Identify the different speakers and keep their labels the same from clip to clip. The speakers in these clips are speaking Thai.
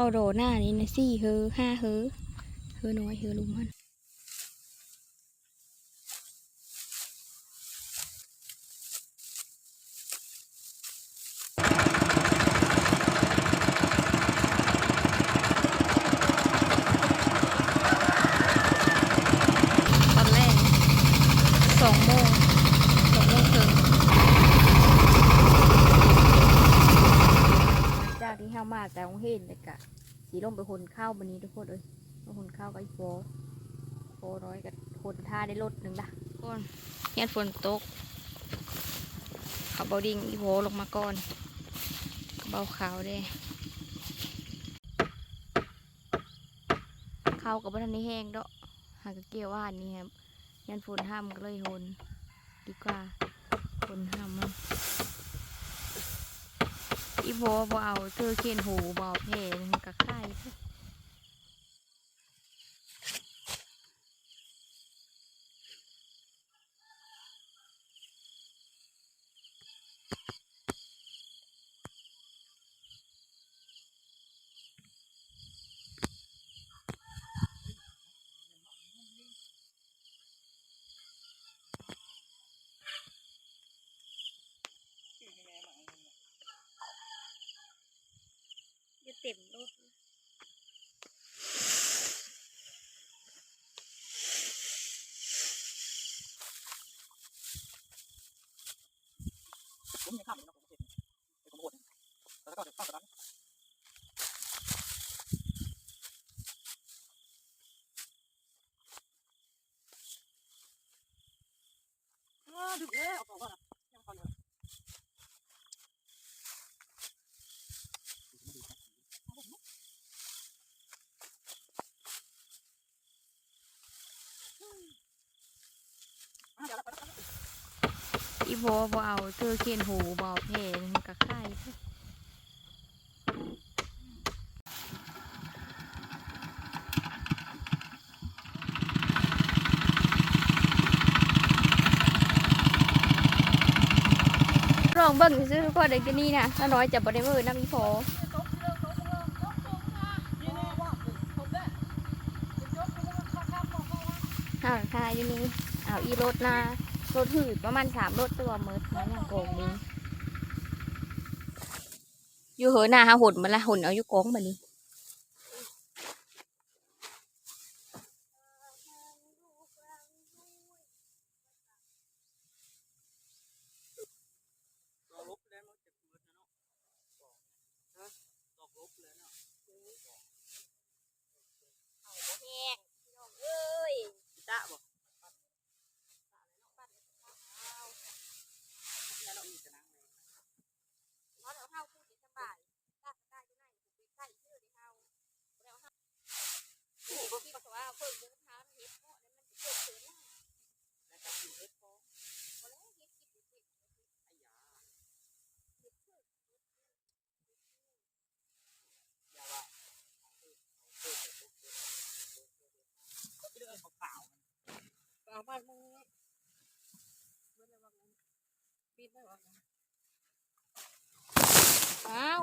Speaker 1: เข้าโดหน้านี่นะสี่เฮอห้าเฮอเฮอน้อยเฮอลุมมันตอนแรกสองโมงสองโมงครึ่ง จากที่เฮา มาแต่ของเห็นเลยกะสีลงไปคนข้าววันนี้ทุกคนเลยคนข้าวกับไอ้โฟโฟร้อยกับคนท่าได้รถหนึ่งละก่อนเฮียนฝนตกเขาเบาดิ่งอีโฟลงมาก่อนเบาขาวเด้ข้าวกับบ้านนี้แห้งเดาะหากเกี่ยวว่านนี่ครับเฮียนฝนห้ามก็เลยหนดีกว่าคนห้ามมัน อีโบบ่เอาเธอเขียนหูบ่เอาเพลงกับใครจะ เต็มรถ
Speaker 2: ผมยังข้ามเลยนะผมเห็นไอ้ผมโหดแล้วก็เดี๋ยวข้ามไปนั้นดึกเลยเอาต่อว่ายังฟังอยู่อะเดี๋ยวเราไปแล้ว
Speaker 1: อีโบเอาเธอเขียนหูบ่อเพลงกับใครลองเบิ่งซื้อทุกคนเด็กที่นี่นะน้าน้อยจะบ่ได้มือน้ำอีโฟห่างคาอยู่นี่เอาอีรถนะ รถหืดประมาณสามรถตัวมืดนั่นอย่างโกงนี้อยู่เหอหน้าหุ่นมันละหุ่นเอาอยู่โกงแบบนี้
Speaker 2: ต่อลบแล้วมันจะมืดนะเนาะฮะต่อลบแล้วเนาะ
Speaker 1: เอาบ่แห้งพี่น้องเอ้ย
Speaker 2: จ้าบ่แล้วเรามีจะนั่งเลย
Speaker 1: เพราะเราเฮาพูดสบายถ้าได้ก็ได้ผมไปใส่ชื่อในเฮาแล้วเฮาโอ้โหพี่บอกว่าเพิ่มเงินเท้าเฮ็ดเพราะนั้นมันจะเกิดเสือหน้า
Speaker 2: แล้วก็กินเอสโฟ
Speaker 1: บ่แล้วเฮ็ดกินเด็ก
Speaker 2: ไอ้ยา
Speaker 1: เฮ็ดเพื่อ
Speaker 2: อย่าว่าเอาเออเอาเออเอาเออเอาเออเอาเออเอาเออเอาเปล่ามันเปล่าบ้านมึงนี่เมื่อไรวะงั้น ปิดได้วะงั้น
Speaker 1: อ้าว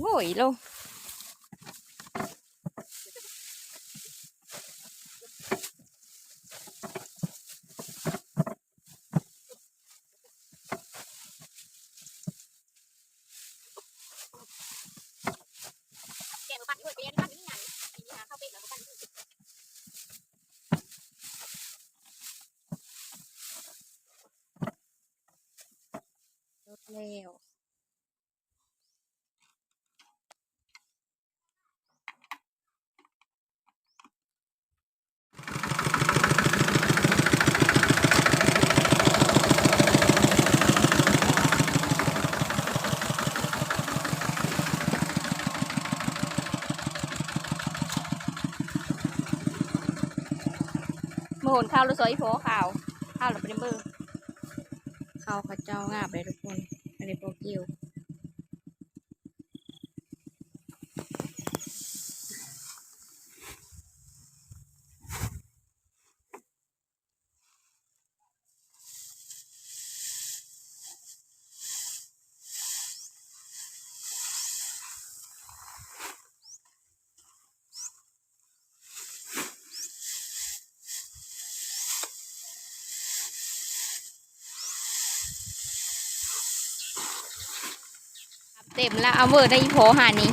Speaker 1: โง่ยโล แกมาปั่นด้วยเรียนปั่นนี่ไงมีหาเข้าเป็นแล้วก็ปั่นด้วยรถแล้วมาห นข้าวหรือซอยโพข้าวข้าวหรือปลาเบอร์ข้าวข้าวเจ้างาบเลยทุกคนอันนี้โปรกิว เต็มแล้วเอาเวอร์ได้อีโพหานี้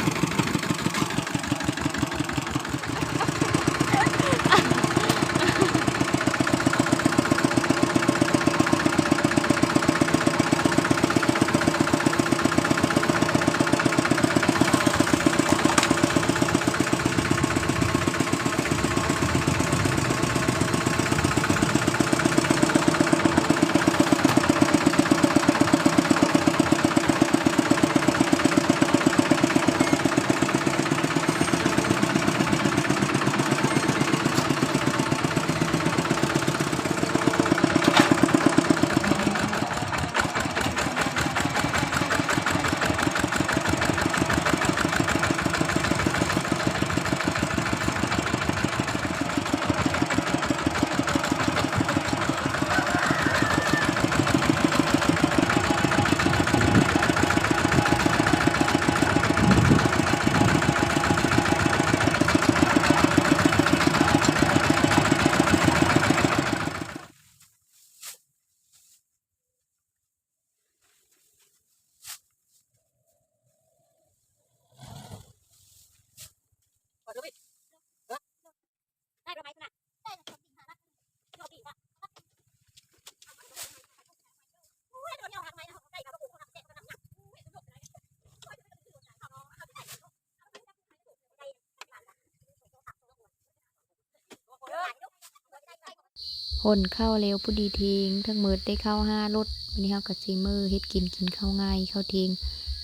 Speaker 1: คนเข้าเร็วผู้ดีเทงทั้งมืดได้เข้าห้ารถวันนี้เฮากับซีมือเฮ็ดกินกินข้าวง่ายเข้าวเทง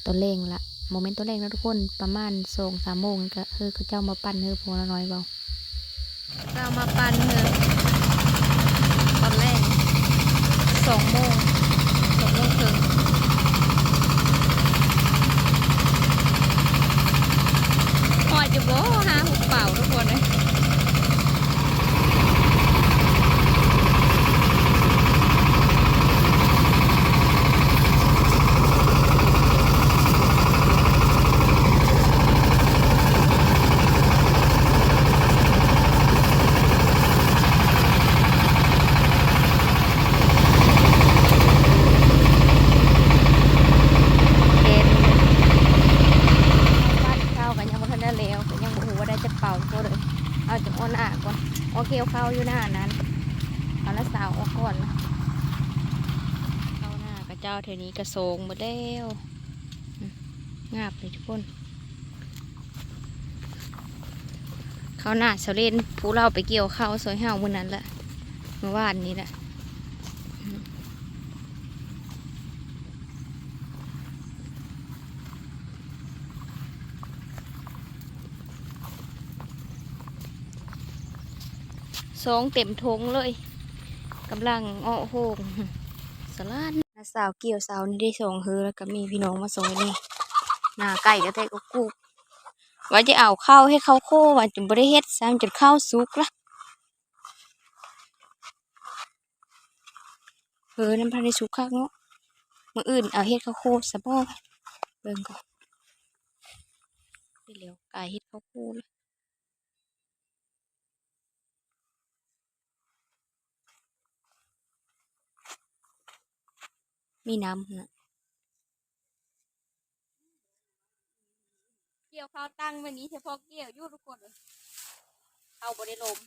Speaker 1: ตอนแรงละโมเมนต์ตอนแรกนะทุกคนประมาณสองสามโมงก็เออเขาเจ้ามาปั้นเฮอพวละน้อยเบาเจ้ามาปั้นเฮอตอนแรกสองโมงสองโมงครึ่งพอจะบ่หาหุบเป่าทุกคนเลย เห็นบ้านเข้ากันยังบ่ทันได้แล้วก็ยังบ่รู้ว่าได้จะเป่าตัวเลย เอาจากอ้อนอะก่อนโอเคเอยู่หน้านั้นเอาละสาวออกก่อนเข้าหน้ากระเจ้าเทนี้กระโซงหมดแล้วงาบเลยทุกคน เข้าหน้าเสาเล่นผู้เราไปเกี่ยวเข้าสวยห้าวมื่อนั้นแหละเมื่อวานนี้แหละ สองเต็มทงเลยกำลังอ้อโหงสลัดสาวเกี่ยวสาวนี่ได้สองเฮอแล้วก็มีพี่น้องมาส่งนี่หน้าไก่ก็แต่ก็กูว่าจะเอาข้าวให้เขาโคว่าจะบ่ได้เฮ็ดซ้ำจนข้าวสุกละเออน้ำพันได้สุกคักเนาะมื้ออื่นเอาเฮ็ดข้าวโคซะบ่เบิ่งก่อนได้แล้วไก่เฮ็ดข้าวโคเลย มีน้ำนะเกี่ยวข้าวตั้งวันนี้เฉพาะเกี่ยวยู่ทุกคนเลยเข้าบริลม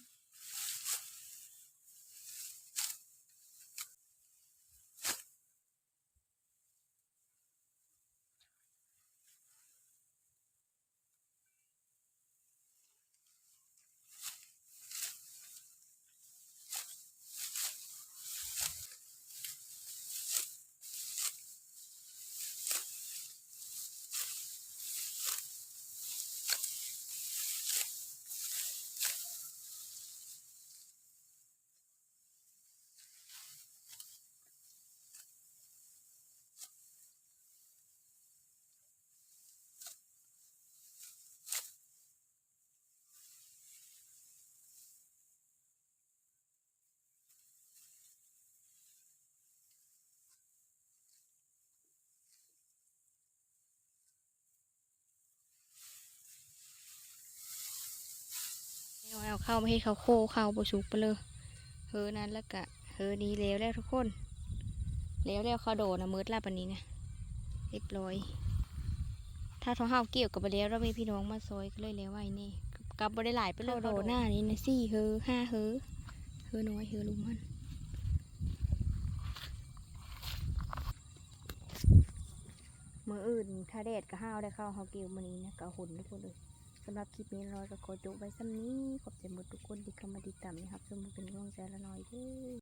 Speaker 1: เอาเข้าวมาให้เขาโคเข้าวบสุกไปเลยเฮอนั้นแล้วก็เฮอนี้แล้วแล้วทุกคนแล้วแล้วเขาโดนนะมืดละปันนี้นะเรียบร้อย ถ้าท้อห้าวเกี่ยวกับไปแล้วเรามีพี่น้องมาซอยก็เลยแล้วไว้นี่กลับบ่ได้หลายไปเลยโดหน้านี่นะสี่เฮอห้าเฮอเฮอน้อยเฮอลุมมันมืออื่นถ้าแดดก็ห้าวได้เข้าเฮาเกี่ยวมื้อนี้นะก็หุ่นทุกคนเลย สำหรับคลิปนี้เราจะขอจบไว้ซ้ำนี้ ขอบใจหมดทุกคนที่เข้ามาติดตามนะครับชมเป็นกำลังใจละหน่อยด้วย